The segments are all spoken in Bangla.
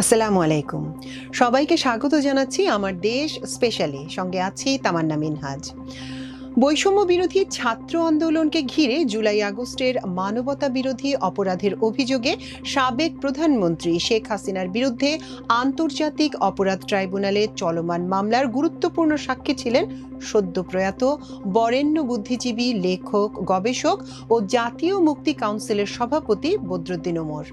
আসসালামু আলাইকুম। সবাইকে স্বাগত জানাচ্ছি আমার দেশ স্পেশালি। সঙ্গে আছি তামান্না মিনহাজ। বৈষম্য বিরোধী ছাত্র আন্দোলনকে ঘিরে জুলাই আগস্টের মানবতা বিরোধী অপরাধের অভিযোগে সাবেক প্রধানমন্ত্রী শেখ হাসিনার বিরুদ্ধে আন্তর্জাতিক অপরাধ ট্রাইব্যুনালে চলমান মামলার গুরুত্বপূর্ণ সাক্ষী ছিলেন সদ্য প্রয়াত বরেণ্য বুদ্ধিজীবী লেখক, গবেষক ও জাতীয় মুক্তি কাউন্সিলের সভাপতি বদরুদ্দিন ওমর।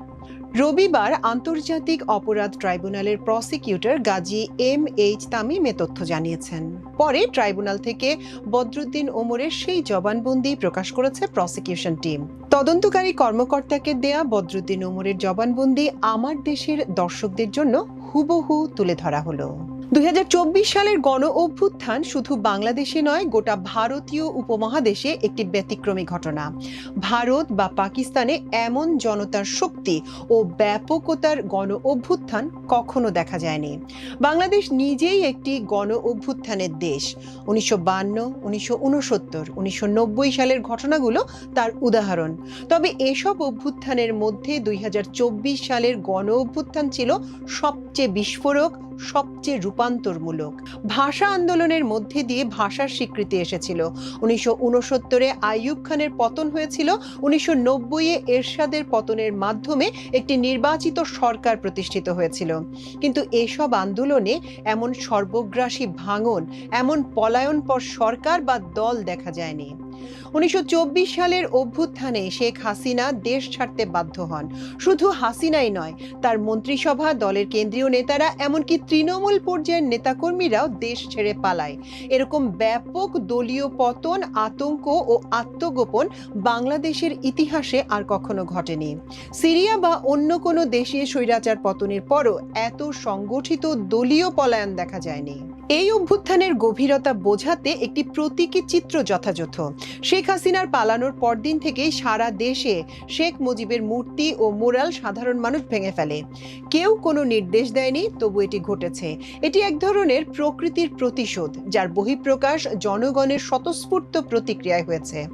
রবিবার আন্তর্জাতিক অপরাধ ট্রাইব্যুনালের prosecutor Gazi M H Tamim এ তথ্য জানিয়েছেন। পরে ট্রাইব্যুনাল থেকে বদরুদ্দিন ওমরের সেই জবানবন্দি প্রকাশ করেছে প্রসিকিউশন টিম। তদন্তকারী কর্মকর্তাকে দেয়া বদরুদ্দিন ওমরের জবানবন্দি আমার দেশের দর্শকদের জন্য হুবহু তুলে ধরা হলো। দুই হাজার চব্বিশ সালের গণ অভ্যুত্থান শুধু বাংলাদেশে নয়, গোটা ভারতীয় উপমহাদেশে একটি ব্যতিক্রমী ঘটনা। ভারত বা পাকিস্তানে এমন জনতার শক্তি ও ব্যাপকতার গণ অভ্যুত্থান কখনো দেখা যায়নি। বাংলাদেশ নিজেই একটি গণ অভ্যুত্থানের দেশ। উনিশশো বান্ন, উনিশশো উনসত্তর, উনিশশো সালের ঘটনাগুলো তার উদাহরণ। তবে এসব অভ্যুত্থানের মধ্যে দুই হাজার চব্বিশ সালের গণ অভ্যুত্থান ছিল সবচেয়ে বিস্ফোরক সবচেয়ে রূপান্তরমূলক। ভাষা আন্দোলনের মধ্যে দিয়ে ভাষার স্বীকৃতি এসেছিল। উনিশশো উনসত্তরে আইয়ুব খানের পতন হয়েছিল। উনিশশো নব্বইয়ে এরশাদের পতনের মাধ্যমে একটি নির্বাচিত সরকার প্রতিষ্ঠিত হয়েছিল। কিন্তু এসব আন্দোলনে এমন সর্বগ্রাসী ভাঙন, এমন পলায়নপর সরকার বা দল দেখা যায়নি। উনিশশো চব্বিশ সালের অভ্যুত্থানে শেখ হাসিনা দেশ ছাড়তে বাধ্য হন। শুধু হাসিনাই নয়, তার মন্ত্রিসভা, দলের কেন্দ্রীয় নেতারা, এমনকি তৃণমূল পর্যায়ের নেতাকর্মীরাও দেশ ছেড়ে পালায়। এরকম ব্যাপক দলীয় পতন, আতঙ্ক ও আত্মগোপন বাংলাদেশের ইতিহাসে আর কখনো ঘটেনি। সিরিয়া বা অন্য কোনো দেশে স্বৈরাচার পতনের পরও এত সংগঠিত দলীয় পলায়ন দেখা যায়নি। এই অভ্যুত্থানের গভীরতা বোঝাতে একটি প্রতীকী চিত্র যথাযথ। শেখ হাসিনার পালানোর পরদিন থেকেই সারা দেশে শেখ মুজিবের মূর্তি ও মোরাল সাধারণ মানুষ ভেঙে ফেলে। কেউ কোনো নির্দেশ দেয়নি, তবু এটি ঘটেছে। এটি এক ধরনের প্রকৃতির প্রতিশোধ, যার বহিঃপ্রকাশ জনগণের স্বতঃস্ফূর্ত প্রতিক্রিয়ায় হয়েছে।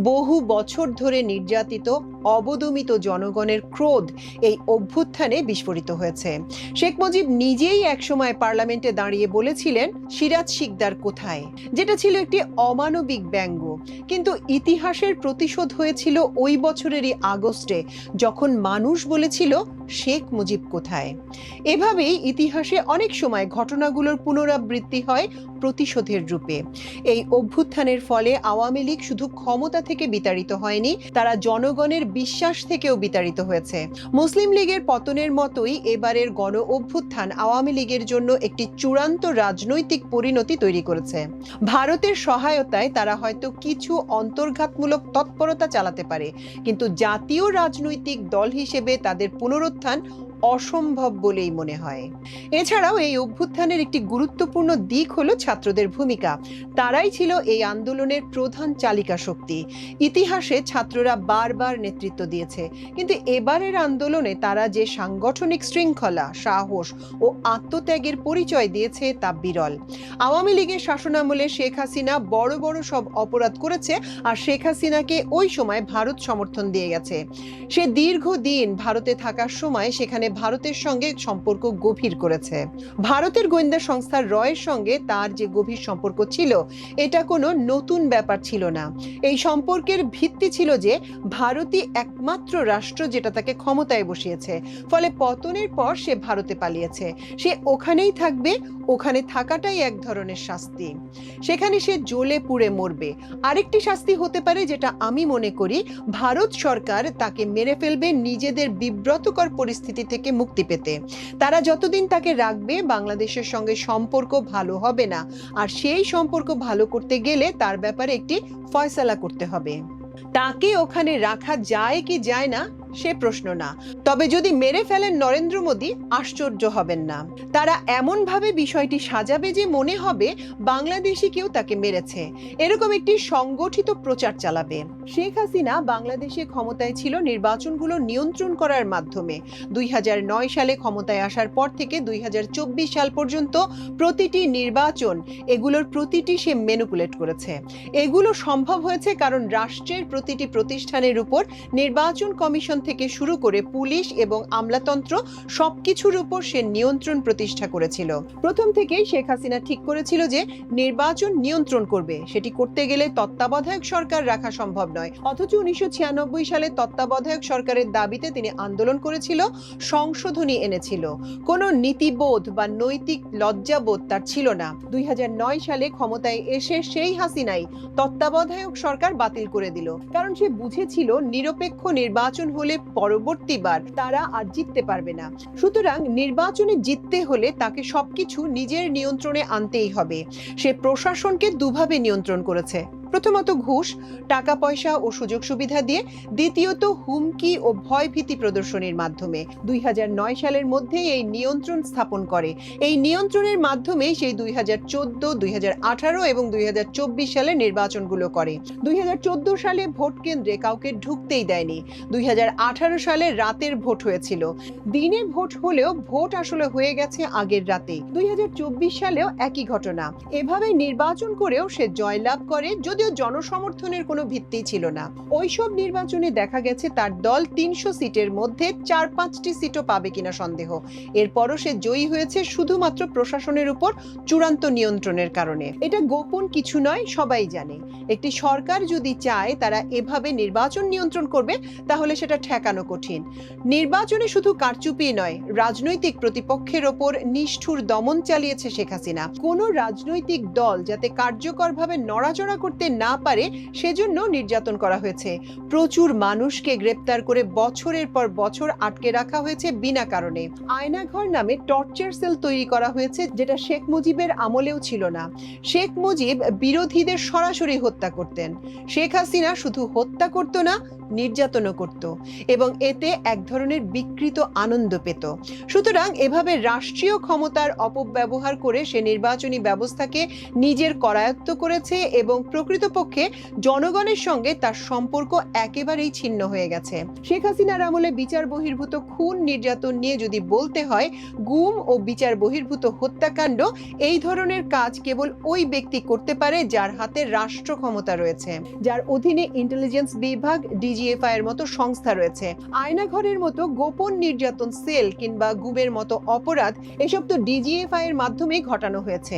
বহু বছর ধরে নির্যাতিত, অবদমিত জনগণের ক্রোধ এই অভ্যুত্থানে বিস্ফোরিত হয়েছে। শেখ মুজিব নিজেই একসময় পার্লামেন্টে দাঁড়িয়ে বলেছিলেন সিরাজ শিকদার কোথায়? যেটা ছিল একটি অমানবিক ব্যঙ্গ। কিন্তু ইতিহাসের প্রতিশোধ হয়েছিল ওই বছরেরই আগস্টে, যখন মানুষ বলেছিল, শেখ মুজিব কোথায়? এভাবেই ইতিহাসে অনেক সময় ঘটনাগুলোর পুনরাবৃত্তি হয় প্রতিশোধের রূপে। এই অভ্যুত্থানের ফলে আওয়ামী লীগ শুধু ক্ষমতা থেকে বিতাড়িত হয়নি, তারা জনগণের বিশ্বাস থেকেও বিতাড়িত হয়েছে। মুসলিম লীগের পতনের মতোই এবারের গণ অভ্যুত্থান আওয়ামী লীগের জন্য একটি চূড়ান্ত রাজনৈতিক পরিণতি তৈরি করেছে। ভারতের সহায়তায় তারা হয়তো কিছু অন্তর্ঘাতমূলক তৎপরতা চালাতে পারে, কিন্তু জাতীয় রাজনৈতিক দল হিসেবে তাদের পুনরুত্থান অসম্ভব বলেই মনে হয়। এছাড়াও এই অভ্যুত্থানের একটি গুরুত্বপূর্ণ দিক হলো ছাত্রদের ভূমিকা। তারাই ছিল এই আন্দোলনের প্রধান চালিকা শক্তি। ইতিহাসে ছাত্ররা বারবার নেতৃত্ব দিয়েছে। কিন্তু এবারের আন্দোলনে তারা যে সাংগঠনিক শৃঙ্খলা, সাহস ও আত্মত্যাগের পরিচয় দিয়েছে তা বিরল। আওয়ামী লীগের শাসনামলে শেখ হাসিনা বড় বড় সব অপরাধ করেছে আর শেখ হাসিনাকে ওই সময় ভারত সমর্থন দিয়ে গেছে। সে দীর্ঘদিন ভারতে থাকার সময় সেখানে ভারতের সঙ্গে সম্পর্ক গভীর করেছে। ভারতের গোয়েন্দা সংস্থা রয়ের সঙ্গে তার যে গভীর সম্পর্ক ছিল, এটা কোনো নতুন ব্যাপার ছিল না। এই সম্পর্কের ভিত্তি ছিল যে, ভারতই একমাত্র রাষ্ট্র যেটা তাকে ক্ষমতায় বসিয়েছে। ফলে পতনের পর সে ভারতে পালিয়েছে। সে ওখানেই থাকবে, ওখানে থাকাটাই এক ধরনের শাস্তি। সেখানে সে জ্বলে পুড়ে মরবে। আরেকটি শাস্তি হতে পারে যেটা আমি মনে করি, ভারত সরকার তাকে মেরে ফেলবে নিজেদের বিব্রতকর পরিস্থিতি থেকে মুক্তি পেতে। তারা যতদিন তাকে রাখবে, বাংলাদেশের সঙ্গে সম্পর্ক ভালো হবে না। আর সেই সম্পর্ক ভালো করতে গেলে তার ব্যাপারে একটি ফয়সালা করতে হবে। তাকে ওখানে রাখা যায় কি যায় না সে প্রশ্ন না। তবে যদি মেরে ফেলেন নরেন্দ্র মোদী, আশ্চর্য হবেন না। তারা এমনভাবে বিষয়টি সাজাবে যে মনে হবে বাংলাদেশি কেউ তাকে মেরেছে। এরকম একটি সংগঠিত প্রচার চালাবে। শেখ হাসিনা বাংলাদেশে ক্ষমতায় ছিল নির্বাচনগুলো নিয়ন্ত্রণ করার মাধ্যমে। দুই হাজার নয় সালে ক্ষমতায় আসার পর থেকে দুই হাজার চব্বিশ সাল পর্যন্ত প্রতিটি নির্বাচন, এগুলোর প্রতিটি সে মেনুকুলেট করেছে। এগুলো সম্ভব হয়েছে কারণ রাষ্ট্রের প্রতিটি প্রতিষ্ঠানের উপর নির্বাচন কমিশন থেকে শুরু করে পুলিশ পুলিশ এবং আমলাতন্ত্র সবকিছুর উপর সে নিয়ন্ত্রণ প্রতিষ্ঠা করেছিল। প্রথম থেকেই শেখ হাসিনা ঠিক করেছিল যে নির্বাচন নিয়ন্ত্রণ করবে। সেটি করতে গেলে তত্ত্বাবধায়ক সরকার রাখা সম্ভব নয়। অথচ উনিশশো সালে তত্ত্বাবধায়ক সরকারের দাবিতে তিনি আন্দোলন করেছিল, সংশোধনী এনেছিল। কোনো নীতিবোধ বা নৈতিক লজ্জাবোধ তার ছিল না। দুই হাজার নয় সালে ক্ষমতায় এসে সেই হাসিনাই তত্ত্বাবধায়ক সরকার বাতিল করে দিল। কারণ সে বুঝেছিল নিরপেক্ষ নির্বাচন হলে পরবর্তীবার তারা আর জিততে পারবে না। সুতরাং নির্বাচনে জিততে হলে তাকে সবকিছু নিজের নিয়ন্ত্রণে আনতেই হবে। সে প্রশাসনকে দুভাবে নিয়ন্ত্রণ করেছে। প্রথমত ঘুষ, টাকা পয়সা ও সুযোগ সুবিধা দিয়ে, দ্বিতীয়ত হুমকি ও ভয়ভীতি প্রদর্শনীর মাধ্যমে। দুই সালের মধ্যে এই নিয়ন্ত্রণ স্থাপন করে। এই নিয়ন্ত্রণের মাধ্যমে সেই দুই হাজার চোদ্দ, দুই এবং দুই সালের নির্বাচনগুলো করে। দুই সালে ভোট কেন্দ্রে কাউকে ঢুকতেই দেয়নি। দুই হাজার আঠারো সালে রাতের ভোট হয়েছিল। দিনে ভোট হলেও ভোট আসলে হয়ে গেছে আগের রাতে দুই হাজার চব্বিশ সালেও একই ঘটনা। এভাবে নির্বাচন করেও সে জয়লাভ করে যদিও জনসমর্থনের কোনো ভিত্তি ছিল না। ওইসব নির্বাচনে দেখা গেছে তার দল তিনশো সিটের মধ্যে চার পাঁচটি সিটও পাবে কিনা সন্দেহ। এরপরও সে জয়ী হয়েছে শুধুমাত্র প্রশাসনের উপর চূড়ান্ত নিয়ন্ত্রণের কারণে। এটা গোপন কিছু নয়, সবাই জানে। একটি সরকার যদি চায় তারা এভাবে নির্বাচন নিয়ন্ত্রণ করবে, তাহলে সেটা ঠেকানো কঠিন। নির্বাচনে শুধু কারচুপি নয়, রাজনৈতিক প্রতিপক্ষের ওপর নিষ্ঠুর দমন চালিয়েছে শেখ হাসিনা। কোনো রাজনৈতিক দল যাতে কার্যকরভাবে নড়াচড়া করতে না পারে সেজন্য নির্যাতন করা হয়েছে। প্রচুর মানুষকে গ্রেপ্তার করে বছরের পর বছর আটকে রাখা হয়েছে বিনা কারণে। আয়নাঘর নামে টর্চার সেল তৈরি করা হয়েছে যেটা শেখ মুজিবের আমলেও ছিল না। শেখ মুজিব বিরোধীদের সরাসরি হত্যা করতেন। শেখ হাসিনা শুধু হত্যা করত না, নির্যাতনও করত এবং এতে এক ধরনের বিকৃত আনন্দ পেত। সুতরাং এভাবে রাষ্ট্রীয় ক্ষমতার অপব্যবহার করে সে নির্বাচনী ব্যবস্থাকে নিজের করায়ত্ত করেছে এবং প্রকৃতপক্ষে জনগণের সঙ্গে তার সম্পর্ক একেবারেই ছিন্ন হয়ে গেছে। শেখ হাসিনার আমলে বিচার বহির্ভূত খুন নির্যাতন নিয়ে যদি বলতে হয়, গুম ও বিচার বহির্ভূত হত্যাকাণ্ড, এই ধরনের কাজ কেবল ওই ব্যক্তি করতে পারে যার হাতে রাষ্ট্র ক্ষমতা রয়েছে। যার অধীনে ইন্টেলিজেন্স বিভাগ, ডিজিএফআই এর মতো সংস্থা রয়েছে। আয়নাঘরের মতো গোপন নির্যাতন সেল কিংবা গুমের মতো অপরাধ, এসব তো ডিজিএফআই এর মাধ্যমে ঘটানো হয়েছে।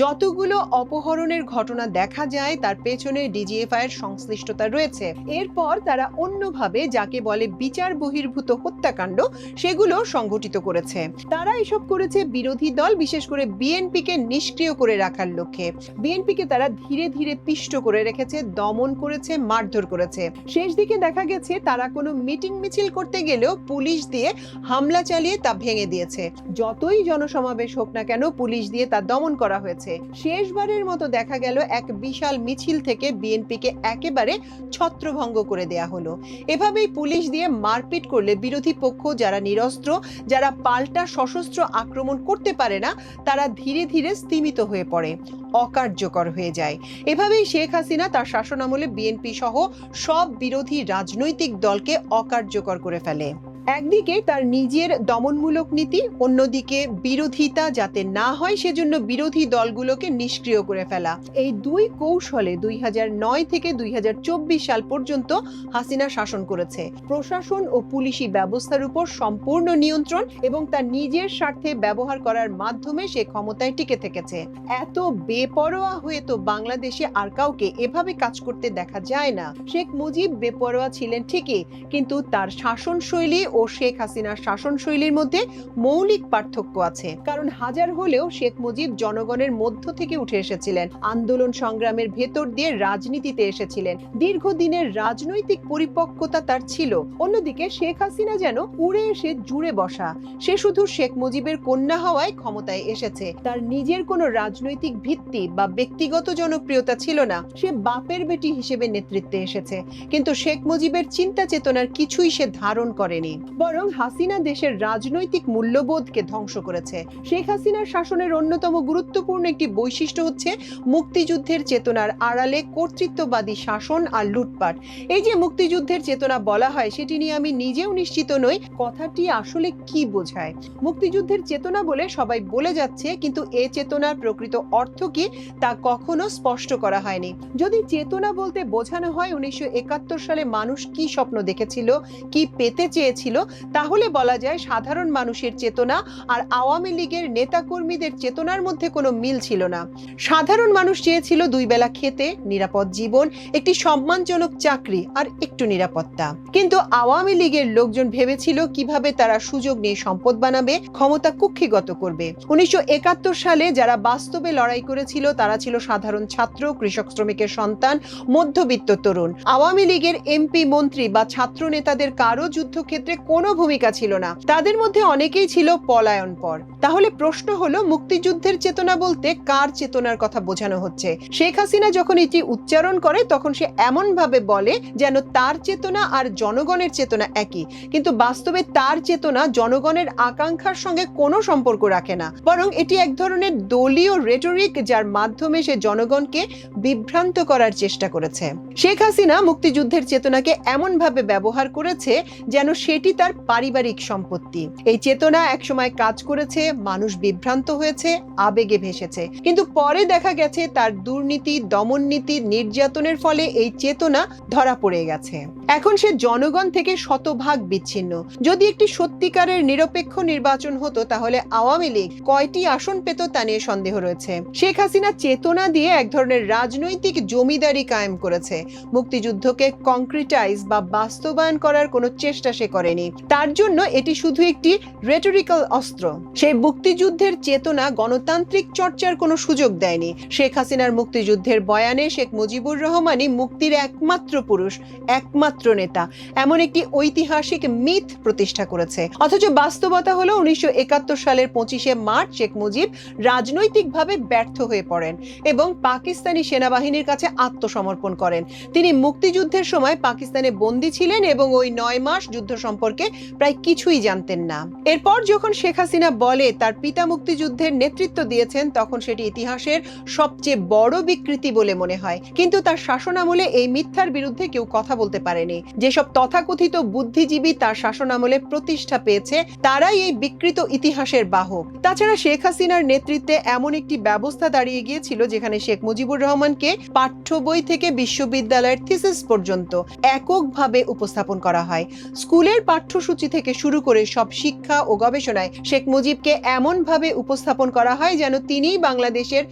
যতগুলো অপহরণের ঘটনা দেখা যায়, তার পেছনে ডিজিএফআই এর সংশ্লিষ্টতা রয়েছে। এরপর তারা অন্যভাবে যাকে বলে বিচার বহির্ভূত হত্যাকাণ্ড, সেগুলো সংগঠিত করেছে। তারা এসব করেছে বিরোধী দল, বিশেষ করে বিএনপিকে নিষ্ক্রিয় করে রাখার লক্ষ্যে। বিএনপিকে তারা ধীরে ধীরে পিষ্ট করে রেখেছে, দমন করেছে, মারধর করেছে। শেষ দিকে দেখা গেছে, তারা কোনো মিটিং মিছিল করতে গেলেও পুলিশ দিয়ে হামলা চালিয়ে তা ভেঙে দিয়েছে। যতই জনসমাবেশ হোক না কেন, পুলিশ দিয়ে তা দমন করা হয়েছে। শেষবারের মতো দেখা গেল, এক বিশাল মিছিল থেকে বিএনপিকে একেবারে ছত্রভঙ্গ করে দেয়া হলো। এভাবেই পুলিশ দিয়ে মারপিট করলে বিরোধী পক্ষ যারা নিরস্ত্র, যারা পাল্টা সশস্ত্র আক্রমণ করতে পারে না, তারা ধীরে ধীরে স্তিমিত হয়ে পড়ে, অকার্যকর হয়ে যায়। এভাবেই শেখ হাসিনা তার শাসনামলে বিএনপি সহ সব বিরোধী রাজনৈতিক দলকে অকার্যকর করে ফেলে। একদিকে তার নিজের দমনমূলক নীতি, অন্যদিকে বিরোধিতা যাতে না হয় সেজন্য বিরোধী দলগুলোকে নিষ্ক্রিয় করে ফেলা। এই দুই কৌশলে দুই হাজার নয় থেকে দুই হাজার চব্বিশ সাল পর্যন্ত হাসিনা শাসন করেছে। প্রশাসন ও পুলিশি ব্যবস্থার উপর সম্পূর্ণ নিয়ন্ত্রণ এবং তার নিজের স্বার্থে ব্যবহার করার মাধ্যমে সে ক্ষমতায় টিকে থেকেছে। এত বেপরোয়া হয়ে তো বাংলাদেশে আর কাউকে এভাবে কাজ করতে দেখা যায় না। শেখ মুজিব বেপরোয়া ছিলেন ঠিকই, কিন্তু তার শাসন শৈলী ও শেখ হাসিনার শাসন শৈলীর মধ্যে মৌলিক পার্থক্য আছে। কারণ হাজার হলেও শেখ মুজিব জনগণের মধ্য থেকে উঠে এসেছিলেন। আন্দোলন সংগ্রামের ভেতর দিয়ে রাজনীতিতে এসেছিলেন। দীর্ঘদিনের রাজনৈতিক পরিপক্কতা তার ছিল। অন্যদিকে শেখ হাসিনা যেন উড়ে এসে জুড়ে বসা, সে শুধু শেখ মুজিবের কন্যা হওয়ায় ক্ষমতায় এসেছে। তার নিজের কোনো রাজনৈতিক ভিত্তি বা ব্যক্তিগত জনপ্রিয়তা ছিল না। সে বাপের বেটি হিসেবে নেতৃত্বে এসেছে। কিন্তু শেখ মুজিবের চিন্তা চেতনার কিছুই সে ধারণ করেনি। বরং হাসিনা দেশের রাজনৈতিক মূল্যবোধকে ধ্বংস করেছে। শেখ হাসিনার শাসনের অন্যতম গুরুত্বপূর্ণ একটি বৈশিষ্ট্য হচ্ছে মুক্তিযুদ্ধের চেতনার আড়ালে কর্তৃত্ববাদী শাসন আর লুটপাট। এই যে মুক্তিযুদ্ধের চেতনা বলা হয়, সেটি নিয়ে আমি নিজেও নিশ্চিত নই। কথাটি আসলে কি বোঝায়? মুক্তিযুদ্ধের চেতনা বলে সবাই বলে যাচ্ছে, কিন্তু এ চেতনার প্রকৃত অর্থ কি তা কখনো স্পষ্ট করা হয়নি। যদি চেতনা বলতে বোঝানো হয়, উনিশশো একাত্তর সালে মানুষ কি স্বপ্ন দেখেছিল, কি পেতে চেয়েছিল ছিল, তাহলে বলা যায় সাধারণ মানুষের চেতনা আর আওয়ামী লীগের নেতাকর্মীদের চেতনার মধ্যে কোনো মিল ছিল না। সাধারণ মানুষ চেয়েছিল দুই বেলা খেতে, নিরাপদ জীবন, একটি সম্মানজনক চাকরি আর একটু নিরাপত্তা। কিন্তু আওয়ামী লীগের লোকজন ভেবেছিল কীভাবে তারা সুযোগ নিয়ে সম্পদ বানাবে, ক্ষমতা কুক্ষিগত করবে। উনিশশো একাত্তর সালে যারা বাস্তবে লড়াই করেছিল, তারা ছিল সাধারণ ছাত্র, কৃষক শ্রমিকের সন্তান, মধ্যবিত্ত তরুণ। আওয়ামী লীগের এমপি, মন্ত্রী বা ছাত্র নেতাদের কারও যুদ্ধক্ষেত্রে কোনো ভূমিকা ছিল না। তাদের মধ্যে অনেকেই ছিল পলায়ন পর তাহলে প্রশ্ন হলো, মুক্তিযুদ্ধের চেতনা বলতে কার চেতনার কথা বোঝানো হচ্ছে? শেখ হাসিনা যখন এটি উচ্চারণ করে, তখন সে এমন ভাবে বলে যেন তার চেতনা আর জনগণের চেতনা একই। কিন্তু বাস্তবে তার চেতনা জনগণের আকাঙ্ক্ষার সঙ্গে কোনো সম্পর্ক রাখে না। বরং এটি এক ধরনের দলীয় রেটরিক যার মাধ্যমে সে জনগণকে বিভ্রান্ত করার চেষ্টা করেছে। শেখ হাসিনা মুক্তিযুদ্ধের চেতনাকে এমন ভাবে ব্যবহার করেছে যেন সেটি তার পারিবারিক সম্পত্তি। এই চেতনা একসময় কাজ করেছে, মানুষ বিভ্রান্ত হয়েছে, আবেগে ভেসেছে। কিন্তু পরে দেখা গেছে তার দুর্নীতি, দমননীতি, নির্যাতনের ফলে এই চেতনা ধরা পড়ে গেছে। এখন সে জনগণ থেকে শতভাগ বিচ্ছিন্ন। যদি একটি সত্যিকারের নিরপেক্ষ নির্বাচন হতো, তাহলে আওয়ামী লীগ কয়টি আসন পেত তা নিয়ে সন্দেহ রয়েছে। শেখ হাসিনা চেতনা দিয়ে এক ধরনের রাজনৈতিক জমিদারি কায়েম করেছে। মুক্তিযুদ্ধকে কংক্রিটাইজ বা বাস্তবায়ন করার কোনো চেষ্টা সে করেনি। তার জন্য এটি শুধু একটি রেটরিক্যাল অস্ত্র। সেই মুক্তিযুদ্ধের চেতনা গণতান্ত্রিক চর্চার কোনো সুযোগ দেয়নি। শেখ হাসিনার মুক্তিযুদ্ধের বয়ানে শেখ মুজিবুর রহমানই মুক্তির একমাত্র পুরুষ, একমাত্র নেতা। এমন একটি ঐতিহাসিক মিথ প্রতিষ্ঠা করেছে। অথচ বাস্তবতা হলো উনিশশো একাত্তর সালের পঁচিশে মার্চ শেখ মুজিব রাজনৈতিকভাবে ব্যর্থ হয়ে পড়েন এবং পাকিস্তানি সেনাবাহিনীর কাছে আত্মসমর্পণ করেন। তিনি মুক্তিযুদ্ধের সময় পাকিস্তানে বন্দী ছিলেন এবং ওই নয় মাস যুদ্ধ সম্পর্কে প্রায় কিছুই জানতেন না। এরপর যখন শেখ হাসিনা বলে তার পিতা মুক্তিযুদ্ধের নেতৃত্ব দিয়েছেন, তখন সেটি ইতিহাসের সবচেয়ে বড় বিকৃতি বলে মনে হয়। কিন্তু তার শাসনামলে এই মিথ্যার বিরুদ্ধে কেউ কথা বলতে পারেনি। যেসব তথাকথিত বুদ্ধিজীবী তার শাসনামলে প্রতিষ্ঠা পেয়েছে, তারাই এই বিকৃত ইতিহাসের বাহক। তাছাড়া শেখ হাসিনার নেতৃত্বে এমন একটি ব্যবস্থা দাঁড়িয়ে গিয়েছিল, যেখানে শেখ মুজিবুর রহমানকে পাঠ্য বই থেকে বিশ্ববিদ্যালয়ের থিসিস পর্যন্ত এককভাবে উপস্থাপন করা হয়। স্কুলের পাঠ্যসূচি থেকে শুরু করে সব শিক্ষা ও গবেষণায় শেখ মুজিবকে এমনভাবে উপস্থাপন করা হয় যেন তিনিই বাংলাদেশের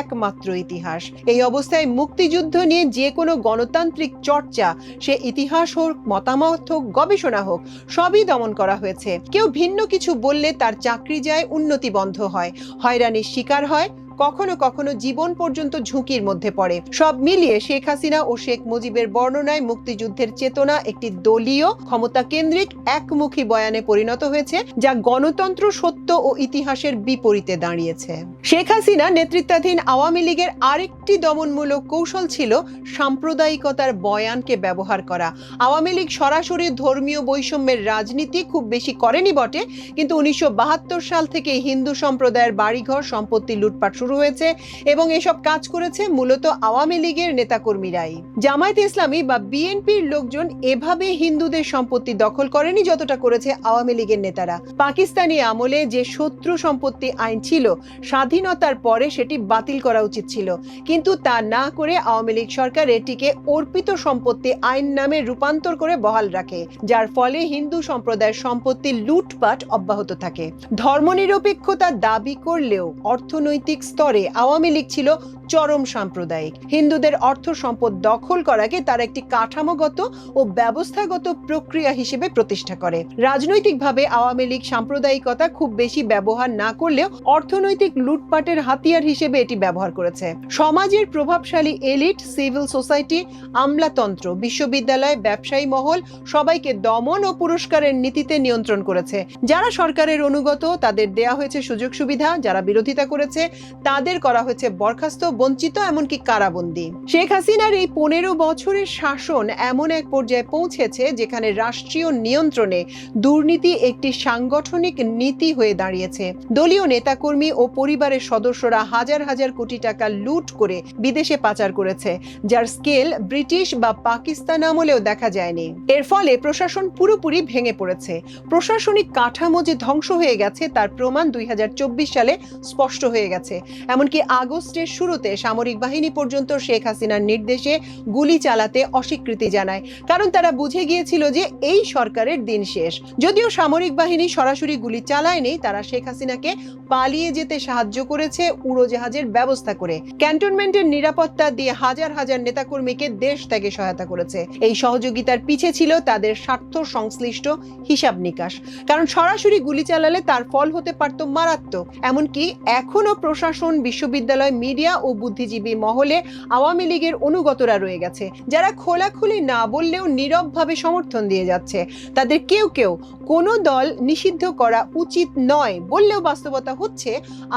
একমাত্র ইতিহাস। এই অবস্থায় মুক্তিযুদ্ধ নিয়ে যে কোনো গণতান্ত্রিক চর্চা, সে ইতিহাস হোক, মতামত হোক, গবেষণা হোক, সবই দমন করা হয়েছে। কেউ ভিন্ন কিছু বললে তার চাকরি যায়, উন্নতি বন্ধ হয়। হয়রানির শিকার হয় কখনো কখনো জীবন পর্যন্ত ঝুঁকির মধ্যে পড়ে। সব মিলিয়ে শেখ হাসিনা ও শেখ মুজিবের বর্ণনায় মুক্তিযুদ্ধের চেতনা একটি দলীয় ক্ষমতা কেন্দ্রিক একমুখী বয়ানে পরিণত হয়েছে, যা গণতন্ত্র, সত্য ও ইতিহাসের বিপরীতে দাঁড়িয়েছে। শেখ হাসিনা নেতৃত্বাধীন আওয়ামী লীগের আরেকটি দমনমূলক কৌশল ছিল সাম্প্রদায়িকতার বয়ানকে ব্যবহার করা। আওয়ামী লীগ সরাসরি ধর্মীয় বৈষম্যের রাজনীতি খুব বেশি করেনি বটে, কিন্তু উনিশশো বাহাত্তর সাল থেকে হিন্দু সম্প্রদায়ের বাড়িঘর সম্পত্তি লুটপাট শুরু হয়েছে এবং এসব কাজ করেছে মূলত আওয়ামী লীগের নেতাকর্মীরাই। জামায়াত ইসলামী বা বিএনপির লোকজন এভাবে হিন্দুদের সম্পত্তি দখল করেনি যতটা করেছে আওয়ামী লীগের নেতারা। পাকিস্তানি আমলে যে শত্রু সম্পত্তি আইন ছিল, স্বাধীনতার পরে সেটি বাতিল করা উচিত ছিল। কিন্তু তা না করে আওয়ামী লীগ সরকার এটিকে অর্পিত সম্পত্তি আইন নামে রূপান্তর করে বহাল রাখে, যার ফলে হিন্দু সম্প্রদায়ের সম্পত্তি লুটপাট অব্যাহত থাকে। ধর্মনিরপেক্ষতা দাবি করলেও অর্থনৈতিক স্তরে আওয়ামী লীগ ছিল চরম সাম্প্রদায়িক। হিন্দুদের অর্থ সম্পদ দখল করাকে তার একটি কাঠামোগত ও ব্যবস্থাগত প্রক্রিয়া হিসেবে প্রতিষ্ঠা করে। রাজনৈতিকভাবে আওয়ামী লীগ সাম্প্রদায়িকতা খুব বেশি ব্যবহার না করলেও অর্থনৈতিক লুটপাটের হাতিয়ার হিসেবে এটি ব্যবহার করেছে। সমাজের প্রভাবশালী এলিট, সিভিল সোসাইটি, আমলাতন্ত্র, বিশ্ববিদ্যালয়, ব্যবসায়ী মহল সবাইকে দমন ও পুরস্কারের নীতিতে নিয়ন্ত্রণ করেছে। যারা সরকারের অনুগত, তাদের দেয়া হয়েছে সুযোগ সুবিধা, যারা বিরোধিতা করেছে তাদের করা হয়েছে বরখাস্ত, বঞ্চিত, এমনকি কারাবন্দী। শেখ হাসিনার এই পনেরো বছরের শাসন এমন এক পর্যায়ে পৌঁছেছে যেখানে রাষ্ট্রীয় নিয়ন্ত্রণে দুর্নীতি একটি সাংগঠনিক নীতি হয়ে দাঁড়িয়েছে। দলীয় নেতাকর্মী ও পরিবারের সদস্যরা হাজার হাজার কোটি টাকা লুট করে বিদেশে পাচার করেছে, যার স্কেল ব্রিটিশ বা পাকিস্তান আমলেও দেখা যায়নি। এর ফলে প্রশাসন পুরোপুরি ভেঙে পড়েছে। প্রশাসনিক কাঠামো যে ধ্বংস হয়ে গেছে, তার প্রমাণ দুই হাজার চব্বিশ সালে স্পষ্ট হয়ে গেছে। এমনকি আগস্টের শুরুতে সামরিক বাহিনী পর্যন্ত শেখ হাসিনার নির্দেশে গুলি চালাতে অস্বীকৃতি জানায়। কারণ তারা বুঝে গিয়েছিল যে এই সরকারের দিন শেষ। যদিও সামরিক বাহিনী সরাসরি গুলি চালায়নি, তারা শেখ হাসিনাকে পালিয়ে যেতে সাহায্য করেছে উড়োজাহাজের ব্যবস্থা করে। ক্যান্টনমেন্টের নিরাপত্তা দিয়ে হাজার হাজার নেতাকর্মীকে দেশ ত্যাগে সহায়তা করেছে। এই সহযোগিতার পিছে ছিল তাদের স্বার্থ সংশ্লিষ্ট হিসাব নিকাশ। কারণ সরাসরি গুলি চালালে তার ফল হতে পারত মারাত্মক। এমনকি এখনও প্রশাসন, বিশ্ববিদ্যালয়, মিডিয়া ও বুদ্ধিজীবী মহলে আওয়ামী লীগের অনুগতরা রয়ে গেছে। যারা খোলাখুলি না বললেও নীরবভাবে সমর্থন দিয়ে যাচ্ছে। তাদের কেউ কেউ কোনো দল নিষিদ্ধ করা উচিত নয় বললেও বাস্তবতা হচ্ছে,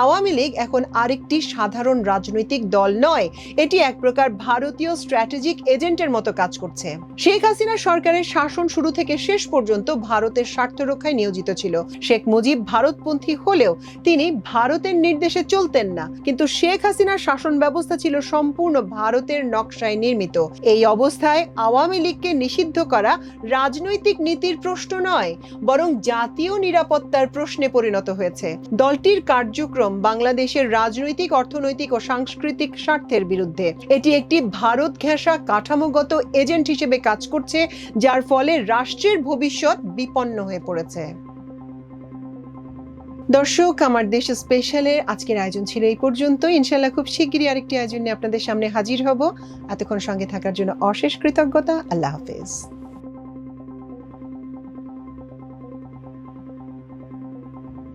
আওয়ামী লীগ এখন আরেকটি সাধারণ রাজনৈতিক দল নয়। এটি এক প্রকার ভারতীয় স্ট্র্যাটেজিক এজেন্টের মতো কাজ করছে। শেখ হাসিনা সরকারের শাসন শুরু থেকে শেষ পর্যন্ত ভারতের স্বার্থ রক্ষায় নিয়োজিত ছিল। শেখ মুজিব ভারতপন্থী হলেও তিনি ভারতের নির্দেশে চলতেন না। কিন্তু শেখ হাসিনার শাসন ব্যবস্থা ছিল সম্পূর্ণ ভারতের নকশায় নির্মিত। এই অবস্থায় আওয়ামী লীগকে নিষিদ্ধ করা রাজনৈতিক নীতির প্রশ্ন নয়, বরং জাতীয় নিরাপত্তার প্রশ্নে পরিণত হয়েছে। দলটির কার্যক্রম বাংলাদেশের রাজনৈতিক, অর্থনৈতিক ও সাংস্কৃতিক স্বার্থের বিরুদ্ধে। এটি একটি ভারত ঘেঁষা কাঠামোগত এজেন্ট হিসেবে কাজ করছে, যার ফলে রাষ্ট্রের ভবিষ্যৎ বিপন্ন হয়ে পড়েছে। দর্শক, আমার দেশ স্পেশালের আজকের আয়োজন ছিল এই পর্যন্ত ইনশাল্লাহ খুব শিগগিরই আরেকটি আয়োজন নিয়ে আপনাদের সামনে হাজির হব। এতক্ষণ সঙ্গে থাকার জন্য অশেষ কৃতজ্ঞতা। আল্লাহ হাফেজ।